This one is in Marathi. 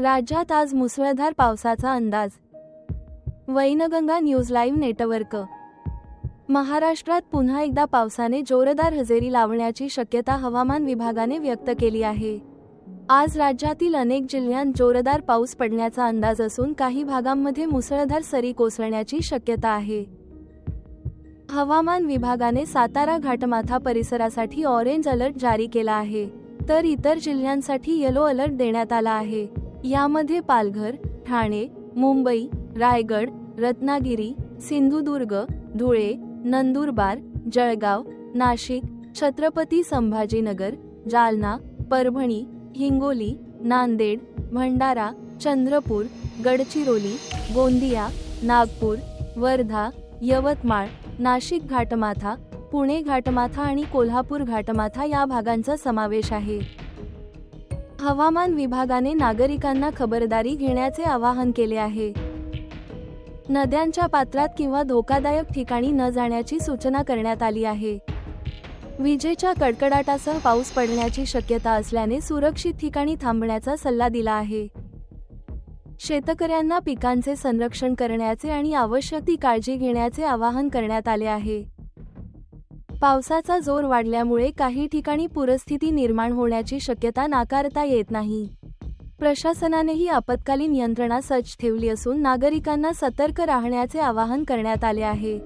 राज्यात आज मुसळधार पावसाचा अंदाज. Wainganga news live network. महाराष्ट्रात पुन्हा एकदा पावसाने जोरदार हजेरी लावण्याची शक्यता हवामान विभागाने व्यक्त केली आहे. आज राज्यातील अनेक जिल्ह्यांत जोरदार पाऊस पडण्याचा अंदाज असून काही भागांमध्ये मुसळधार सरी कोसळण्याची शक्यता आहे. हवामान विभागाने सातारा घाटमाथा परिसरासाठी ऑरेंज अलर्ट जारी केला आहे. तर इतर जिल्ह्यांसाठी येलो अलर्ट देण्यात आला आहे. यामध्ये पालघर ठाणे मुंबई रायगड रत्नागिरी सिंधुदुर्ग धुळे नंदुरबार जळगाव नाशिक छत्रपती संभाजीनगर जालना परभणी हिंगोली नांदेड भंडारा चंद्रपूर गडचिरोली गोंदिया नागपूर वर्धा यवतमाळ नाशिक घाटमाथा पुणे घाटमाथा आणि कोल्हापूर घाटमाथा या भागांचा समावेश आहे. हवामान विभागाने नागरिकांना खबरदारी घेण्याचे आवाहन केले आहे. नद्यांच्या पात्रात किंवा धोकादायक ठिकाणी न जाण्याची सूचना करण्यात आली आहे. विजेच्या कडकडाटासह पाऊस पडण्याची शक्यता असल्याने सुरक्षित ठिकाणी थांबण्याचा सल्ला दिला आहे. शेतकऱ्यांना पिकांचे संरक्षण करण्याचे आणि आवश्यक ती काळजी घेण्याचे आवाहन करण्यात आले आहे. पावसाचा जोर वाढल्यामुळे काही ठिकाणी पूरस्थिती निर्माण होण्याची शक्यता नाकारता येत नाही. प्रशासनानेही आपत्कालीन यंत्रणा सज्ज ठेवली असून नागरिकांना सतर्क राहण्याचे आवाहन करण्यात आले आहे.